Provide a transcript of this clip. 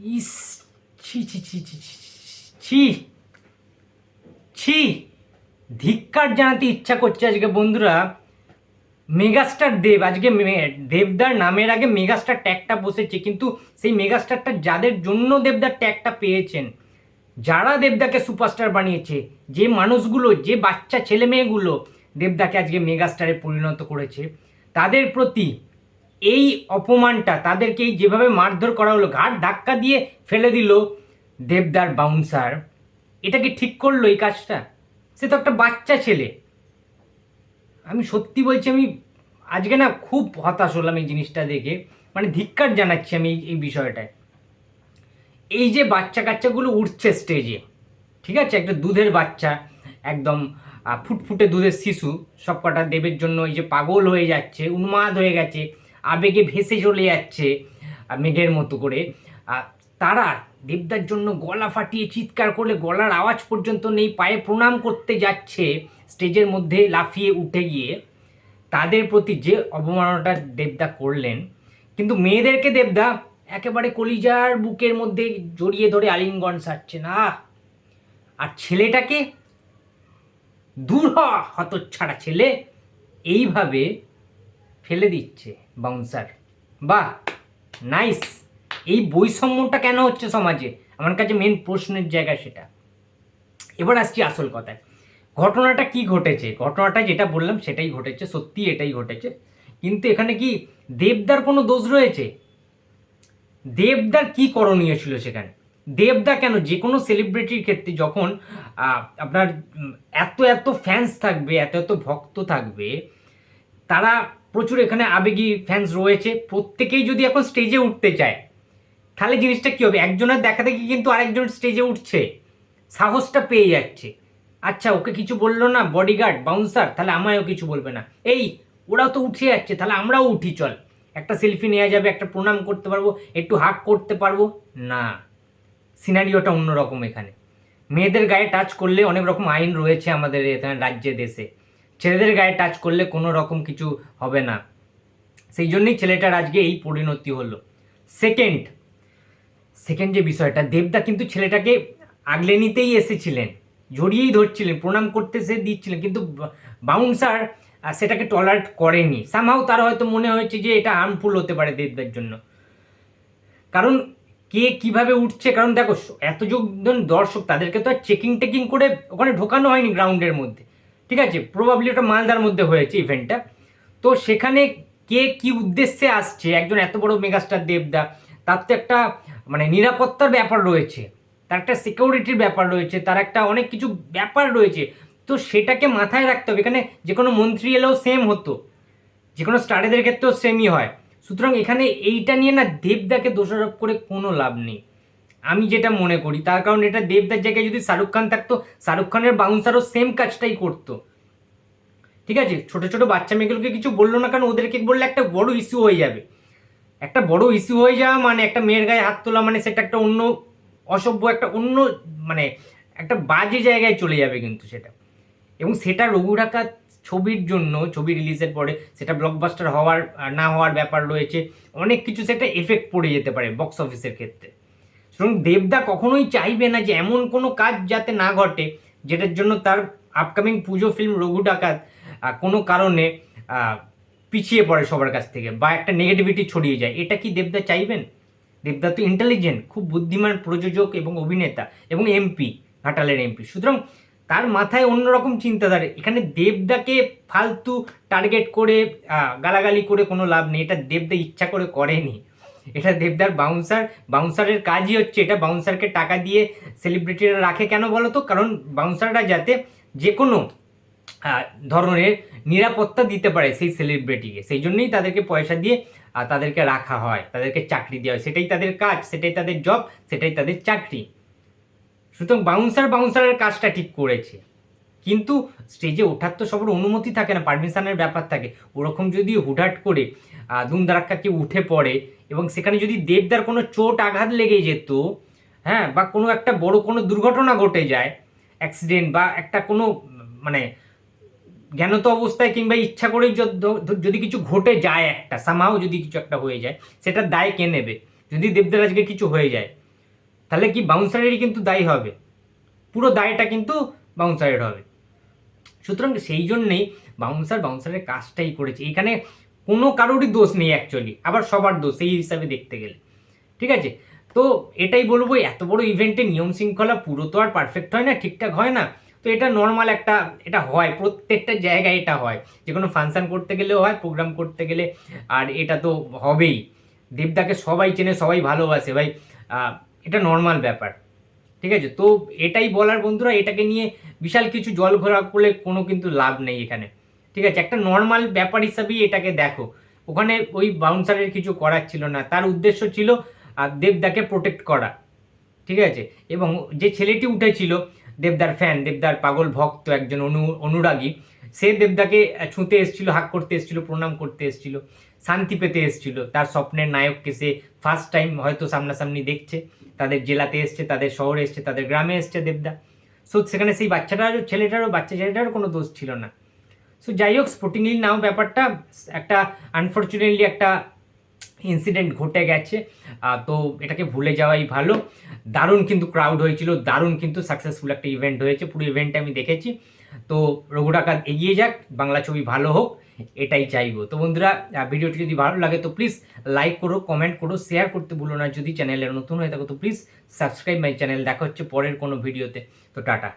ইস ছি ছি ছি ছি ছি, ছি ধিক্কার জানাতে ইচ্ছা করছে আজকে বন্ধুরা মেগাস্টার দেব। আজকে দেবদার নামের আগে মেগাস্টার ট্যাগটা বসেছে কিন্তু সেই মেগাস্টারটা যাদের জন্য দেবদার ট্যাগটা পেয়েছেন যারা দেবদাকে সুপারস্টার বানিয়েছে যে মানুষগুলো যে বাচ্চা ছেলে মেয়েগুলো দেবদাকে আজকে মেগাস্টারে পরিণত করেছে তাদের প্রতি এই অপমানটা তাদেরকে যেভাবে মারধর করা হলো ঘাট ধাক্কা দিয়ে ফেলে দিল দেবদার বাউন্সার এটা কি ঠিক করল এই কাজটা? সে তো একটা বাচ্চা ছেলে। আমি সত্যি বলছি, আমি আজকে না খুব হতাশ হলাম এই জিনিসটা দেখে। মানে ধিক্কার জানাচ্ছি আমি এই বিষয়টায়। এই যে বাচ্চা কাচ্চাগুলো উঠছে স্টেজে ঠিক আছে? একটা দুধের বাচ্চা, একদম ফুটফুটে দুধের শিশু সব কটা দেবের জন্য এই যে পাগল হয়ে যাচ্ছে, উন্মাদ হয়ে গেছে। আবেগে ভেসে চলে যাচ্ছে মেঘের মতো করে। তারা দেবদার জন্য গলা ফাটিয়ে চিৎকার করলে গলার আওয়াজ পর্যন্ত নেই, পায়ে প্রণাম করতে যাচ্ছে, স্টেজের মধ্যে লাফিয়ে উঠে গিয়ে। তাদের প্রতি যে অবমাননাটা দেবদা করলেন, কিন্তু মেয়েদেরকে দেবদা একেবারে কলিজার বুকের মধ্যে জড়িয়ে ধরে আলিঙ্গন সারছে না। আর ছেলেটাকে দূর হ হতচ্ছাড়া ছেলে, এইভাবে ফেলে দিচ্ছে বাউন্সার বাহ নাইস এই বৈষম্যটা কেন হচ্ছে সমাজে? আমার কাছে মেন প্রশ্নের জায়গা সেটা। এবার আসছি আসল কথায়। ঘটনাটা কি ঘটেছে? ঘটনাটা যেটা বললাম সেটাই ঘটেছে সত্যি এটাই ঘটেছে। কিন্তু এখানে কি দেবদার কোনো দোষ রয়েছে? দেবদার কি করণীয় ছিল সেখানে? দেবদা কেন? যে কোনো সেলিব্রিটির ক্ষেত্রে যখন আপনার এত এত ফ্যান্স থাকবে, এত এত ভক্ত থাকবে তারা প্রচুর এখানে আবেগী ফ্যান্স রয়েছে। প্রত্যেকেই যদি এখন স্টেজে উঠতে চায়, তাহলে জিনিসটা কী হবে? একজনের দেখা দেখি কিন্তু আরেকজন স্টেজে উঠছে। সাহসটা পেয়ে যাচ্ছে। আচ্ছা ওকে কিছু বলল না? বডিগার্ড বাউন্সার তাহলে আমায়ও কিছু বলবে না। এই, ওরাও তো উঠে যাচ্ছে, তাহলে আমরাও উঠি, চল। একটা সেলফি নেওয়া যাবে, একটা প্রণাম করতে পারব, একটু হাক করতে পারব। না সিনারিওটা অন্যরকম এখানে। মেয়েদের গায়ে টাচ করলে অনেক রকম আইন রয়েছে আমাদের এখানে রাজ্যে, দেশে। ছেলেদের গায়ে টাচ করলে কোনো রকম কিছু হবে না। সেই জন্যই ছেলেটার আজকে এই পরিণতি হলো। সেকেন্ড সেকেন্ড যে বিষয়টা, দেবদা কিন্তু ছেলেটাকে আগলে নিতেই এসেছিলেন, জড়িয়েই ধরছিলেন, প্রণাম করতে সে দিচ্ছিলেন, কিন্তু বাউন্সার সেটাকে টলারেট করেনি। সামহাও তার হয়তো মনে হয়েছে যে এটা হার্মফুল হতে পারে দেবদার জন্য। কারণ কে কীভাবে উঠছে, কারণ দেখো, এতজন দর্শক, তাদেরকে তো আর চেকিং টেকিং করে ওখানে ঢোকানো হয়নি গ্রাউন্ডের মধ্যে। ঠিক আছে? প্রবাবলি ওটা মালদার মধ্যে হয়েছে ইভেন্টটা তো সেখানে কে কি উদ্দেশ্যে আসছে? একজন এত বড় মেগাস্টার দেবদা, তার তো একটা মানে নিরাপত্তার ব্যাপার রয়েছে, তার একটা সিকিউরিটির ব্যাপার রয়েছে, তার একটা অনেক কিছু ব্যাপার রয়েছে। তো সেটাকে মাথায় রাখতে হবে, এখানে যে কোনো মন্ত্রী এলেও সেম হতো, যে কোনো স্টারেদের ক্ষেত্রেও সেমই হয়। সুতরাং এখানে এইটা নিয়ে না দেবদাকে দোষারোপ করে কোনো লাভ নেই। আমি যেটা মনে করি, তার কারণ এটা দেবদার জায়গায় যদি শাহরুখ খান থাকতো, শাহরুখ খানের বাউন্সারও সেম কাজটাই করতো। ঠিক আছে? ছোট ছোট বাচ্চা মেয়েগুলোকে কিছু বলল না, কারণ ওদেরকে বললে একটা বড় ইস্যু হয়ে যাবে। একটা বড় ইস্যু হয়ে যাওয়া মানে একটা মেয়ের গায়ে হাত তোলা মানে সেটা একটা অন্য অসভ্য, একটা অন্য মানে একটা বাজে জায়গায় চলে যাবে কিন্তু সেটা। এবং সেটা রঘু ডাকাত ছবির জন্য, ছবি রিলিজের পরে সেটা ব্লকবাস্টার হওয়ার, না হওয়ার ব্যাপার রয়েছে। অনেক কিছু সেটা এফেক্ট পড়ে যেতে পারে বক্স অফিসের ক্ষেত্রে। সুতরাং দেবদা কখনোই চাইবে না যে এমন কোনো কাজ যাতে না ঘটে, যেটার জন্য তার আপকামিং পুজো ফিল্ম রঘু ডাকাত কোনো কারণে পিছিয়ে পড়ে সবার কাছ থেকে বা একটা নেগেটিভিটি ছড়িয়ে যায়। এটা কি দেবদা চাইবেন? দেবদা তো ইন্টেলিজেন্ট খুব বুদ্ধিমান প্রযোজক এবং অভিনেতা এবং এমপি ঘাটালের এমপি সুতরাং তার মাথায় অন্যরকম চিন্তাধারা। এখানে দেবদাকে ফালতু টার্গেট করে গালাগালি করে কোনো লাভ নেই। এটা দেবদা ইচ্ছা করে করেনি। এটা দেবদার বাউন্সার বাউন্সারের কাজই হচ্ছে এটা। বাউন্সারকে টাকা দিয়ে সেলিব্রিটিরা রাখে কেন বলো তো? কারণ বাউন্সাররা যাতে যে কোনো ধরনের নিরাপত্তা দিতে পারে সেই সেলিব্রিটিকে সেই জন্যই তাদেরকে পয়সা দিয়ে তাদেরকে রাখা হয়, তাদেরকে চাকরি দেওয়া হয়। সেটাই তাদের কাজ, সেটাই তাদের জব সেটাই তাদের চাকরি। সুতরাং বাউন্সার বাউন্সারের কাজটা ঠিক করেছে। কিন্তু স্টেজে ওঠার তো সবার অনুমতি থাকে না পারমিশনের ব্যাপার থাকে। ওরকম যদি হুটহাট করে দুমদারাক্কা কেউ উঠে পড়ে এবং সেখানে যদি দেবদার কোনো চোট আঘাত লেগে যেত হ্যাঁ বা কোনো একটা বড় কোনো দুর্ঘটনা ঘটে যায় অ্যাক্সিডেন্ট বা একটা কোনো মানে জ্ঞানত অবস্থায় কিংবা ইচ্ছা করে যদি কিছু ঘটে যায় একটা সামাও যদি কিছু একটা হয়ে যায় সেটার দায় কে নেবে? যদি দেবদার আজকে কিছু হয়ে যায়, তাহলে কি বাউন্সারেরই কিন্তু দায়ী হবে? পুরো দায়টা কিন্তু বাউন্সারের হবে। সুতরাং সেই জন্যেই বাউন্সার বাউন্সারের কাজটাই করেছে। এখানে কোনো কারোরই দোষ নেই অ্যাকচুয়ালি আবার সবার দোষ, সেই হিসাবে দেখতে গেলে। ঠিক আছে? তো এটাই বলব এত বড় ইভেন্টে নিয়ম শৃঙ্খলা পুরো তো আর পারফেক্ট হয় না, ঠিকঠাক হয় না। তো এটা নর্মাল একটা, এটা হয়, প্রত্যেকটা জায়গায় এটা হয়। যে কোনো ফাংশান করতে গেলেও হয় প্রোগ্রাম করতে গেলে, আর এটা তো হবেই। দেবদাকে সবাই চেনে, সবাই ভালোবাসে, ভাই। এটা নর্মাল ব্যাপার। ঠিক আছে? তো এটাই বলার বন্ধুরা, এটাকে নিয়ে বিশাল কিছু জল ঘোরা করলে কোনো কিন্তু লাভ নেই এখানে। ঠিক আছে? একটা নর্মাল ব্যাপার হিসাবেই এটাকে দেখো। ওখানে ওই বাউন্সারের কিছু করার ছিল না। তার উদ্দেশ্য ছিল দেবদাকে প্রোটেক্ট করা। ঠিক আছে? এবং যে ছেলেটি উঠেছিল, দেবদার ফ্যান দেবদার পাগল ভক্ত একজন অনু, অনুরাগী, সে দেবদাকে ছুঁতে এসেছিল হাক করতে এসেছিল, প্রণাম করতে এসেছিল, শান্তি পেতে এসেছিল। তার স্বপ্নের নায়ককে সে ফার্স্ট টাইম হয়তো সামনাসামনি দেখছে। তাদের জেলাতে এসছে, তাদের শহরে এসছে, তাদের গ্রামে এসছে দেবদা। সো সেখানে সেই বাচ্চাটারও, ছেলেটারও, বাচ্চা ছেলেটারও কোনো দোষ ছিল না। সো যাই হোক স্পোর্টিংলি নাও ব্যাপারটা, একটা আনফর্চুনেটলি একটা ইনসিডেন্ট ঘটে গেছে। তো এটাকে ভুলে যাওয়াই ভালো। দারুণ কিন্তু ক্রাউড হয়েছিল, দারুণ কিন্তু সাকসেসফুল একটা ইভেন্ট হয়েছে। পুরো ইভেন্টটা আমি দেখেছি। তো রঘু ডাকাত এগিয়ে যাক, বাংলা ছবি ভালো হোক, এটাই চাইব। তো বন্ধুরা ভিডিওটি যদি ভালো লাগে তো প্লিজ লাইক করো কমেন্ট করো শেয়ার করতে ভুলো না। যদি চ্যানেলে নতুন হয়ে থাকো তো প্লিজ সাবস্ক্রাইব মাই চ্যানেল দেখা হচ্ছে পরের কোনো ভিডিওতে তো টাটা।